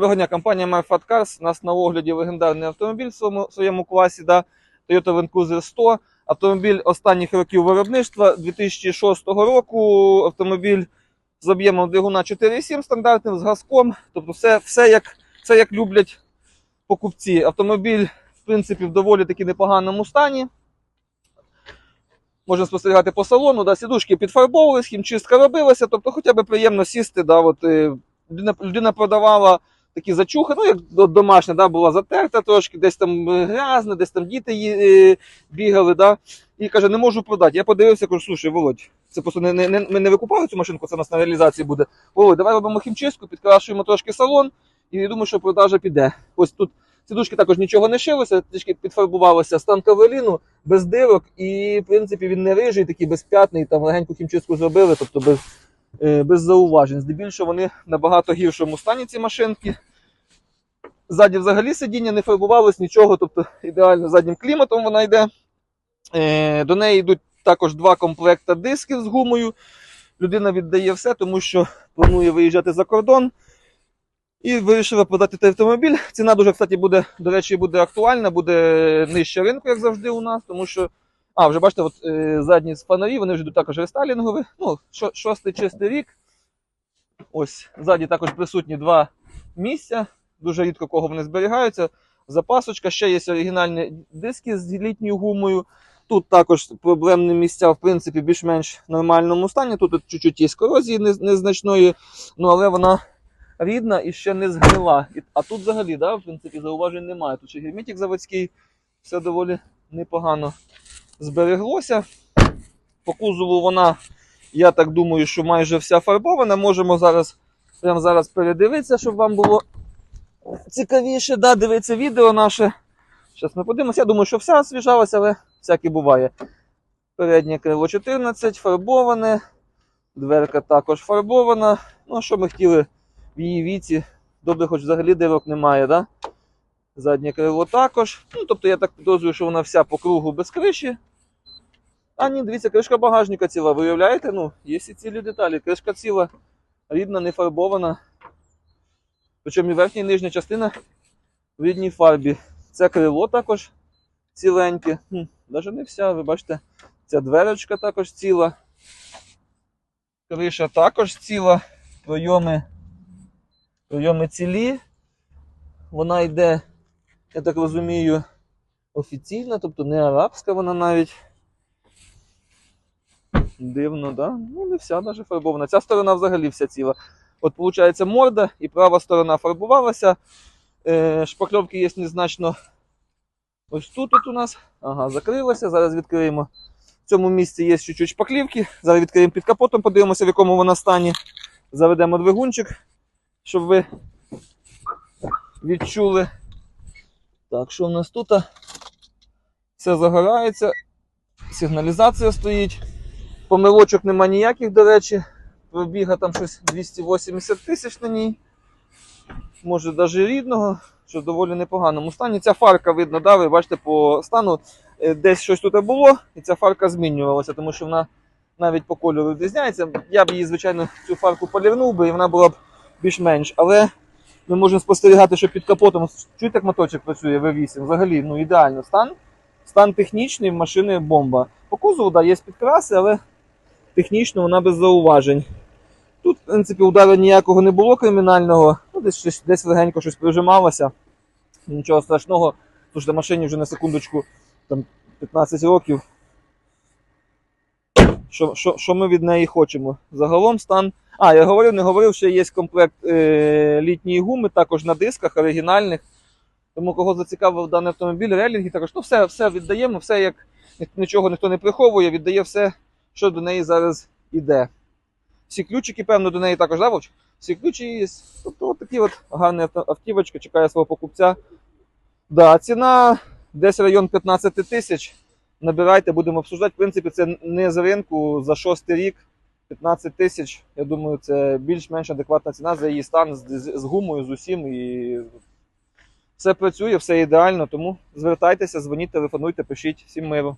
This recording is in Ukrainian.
Доброго дня, компанія Marfat Cars. У нас на огляді легендарний автомобіль в своєму, своєму класі, да, Toyota Cruiser 100. Автомобіль останніх років виробництва 2006 року. Автомобіль з об'ємом двигуна 4,7 стандартним, з газком. Тобто все, все, як, все як люблять покупці. Автомобіль, в принципі, в доволі таки непоганому стані. Можна спостерігати по салону, да, сідушки підфарбовувались, хімчистка робилася, тобто хоча б приємно сісти. Да, от, е, людина, людина продавала такі зачухи, ну як до- домашня, да, була затерта трошки, десь там е, грязно, десь там діти її, е, бігали. Да, і каже, не можу продати. Я подивився, кажу, слушай, Володь, це просто не, не, не, ми не викупали цю машинку, це у нас на реалізації буде. Володь, давай робимо хімчистку, підкрашуємо трошки салон, і думаю, що продажа піде. Ось тут сідушки також нічого не шилося, трішки підфарбувалося стан кавеліну, без дирок, і в принципі він не рижий, такий безп'ятний, там легеньку хімчистку зробили, тобто без, без зауважень. Здебільшого вони набагато гіршому стані ці машинки. Ззаді взагалі сидіння не фарбувалось нічого, тобто ідеально заднім кліматом вона йде. Е, До неї йдуть також два комплекта дисків з гумою. Людина віддає все, тому що планує виїжджати за кордон. І вирішила продати цей автомобіль. Ціна дуже, кстати, буде, до речі, буде актуальна, буде нижче ринку, як завжди у нас, тому що. А, вже бачите, от, е, задні фонарі, вони вже йдуть також рестайлінгові. Ну, шостий чистий рік. Ось, ззаді також присутні два місця. Дуже рідко кого вони зберігаються. Запасочка, ще є оригінальні диски з літньою гумою. Тут також проблемні місця, в принципі, більш-менш нормальному стані. Тут от чуть-чуть є корозії незначної, ну але вона рідна і ще не згнила. А тут взагалі, да, в принципі, зауважень немає. Тут ще герметик заводський, все доволі непогано збереглося. По кузову вона, я так думаю, що майже вся фарбована. Можемо зараз, прямо зараз передивитися, щоб вам було цікавіше. Да, дивитися відео наше. Зараз ми подивимося. Я думаю, що вся освіжалася, але всяке буває. Переднє крило 14, фарбоване. Дверка також фарбована. Ну, що ми хотіли в її віці? Добре, хоч взагалі дирок немає, да? Заднє крило також. Ну, тобто я так підозрюю, що вона вся по кругу без криші. А ні, дивіться, кришка багажника ціла. Ви уявляєте? Ну, є і цілі деталі. Кришка ціла, рідна, не фарбована. Причому і верхня і нижня частина в рідній фарбі. Це крило також ціленьке. Хм, навіть не вся, ви бачите, ця дверочка також ціла. Криша також ціла. Пройоми, пройоми цілі. Вона йде, я так розумію, офіційна, тобто не арабська вона навіть. Дивно, да? Ну, не вся навіть фарбована. Ця сторона взагалі вся ціла. От, виходить, морда і права сторона фарбувалася. Е, шпакльовки є незначно. Ось тут от у нас. Ага, закрилася. Зараз відкриємо. В цьому місці є чуть-чуть шпаклівки. Зараз відкриємо під капотом, подивимося, в якому вона стані. Заведемо двигунчик, щоб ви відчули. Так, що в нас тут? Все загорається. Сигналізація стоїть. Помилочок нема ніяких, до речі. Пробіга там щось 280 тисяч на ній. Може навіть рідного, що в доволі непоганому стані. Ця фарка видно, да, ви бачите, по стану е, десь щось тут було, і ця фарка змінювалася, тому що вона навіть по кольору відрізняється. Я б її, звичайно, цю фарку полірнув би, і вона була б більш-менш. Але ми можемо спостерігати, що під капотом чуєте, як моточок працює V8. Взагалі, ну ідеально стан. Стан технічний, машини бомба. По кузову, да, є підкраси, але технічно вона без зауважень. Тут, в принципі, удару ніякого не було кримінального, ну, десь, десь легенько щось прижималося. Нічого страшного, тому що машині вже на секундочку там, 15 років. Що, що, що ми від неї хочемо? Загалом стан. А, я говорив, не говорив, що є комплект е, літньої гуми, також на дисках оригінальних. Тому кого зацікавив даний автомобіль, релінги також. Ну, все, все віддаємо, все як нічого ніхто не приховує, віддає все, що до неї зараз іде. Всі ключики, певно, до неї також, да, Вовч? Всі ключі є. Тобто от такі от гарна автівочка, чекає свого покупця. Да, ціна десь район 15 тисяч. Набирайте, будемо обсуждати. В принципі, це не з ринку за шостий рік. 15 тисяч. Я думаю, це більш-менш адекватна ціна за її стан з, з, з гумою, з усім. І все працює, все ідеально. Тому звертайтеся, дзвоніть, телефонуйте, пишіть. Всім миру.